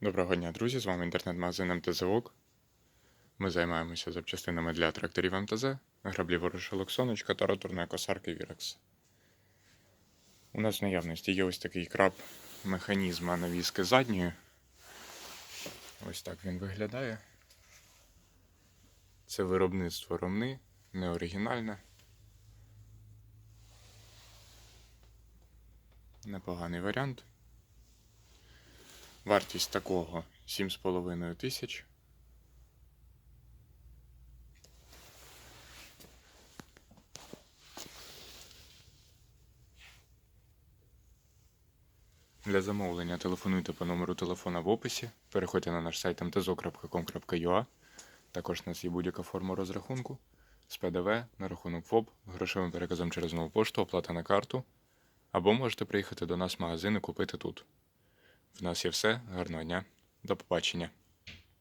Доброго дня, друзі! З вами інтернет-магазин МТЗ-ОК. Ми займаємося запчастинами для тракторів МТЗ, граблі ворошилок сонечка та роторної косарки Вірекс. У нас в наявності є ось такий краб механізма навіски задньої. Ось так він виглядає. Це виробництво ромни, не оригінальне. Непоганий варіант. Вартість такого 7,5 тисяч. Для замовлення телефонуйте по номеру телефона в описі. Переходьте на наш сайт mtzo.com.ua. Також у нас є будь-яка форма розрахунку з ПДВ на рахунок ФОП, грошовим переказом через нову пошту, оплата на карту. Або можете приїхати до нас в магазин і купити тут. В нас є все. Гарного дня. До побачення.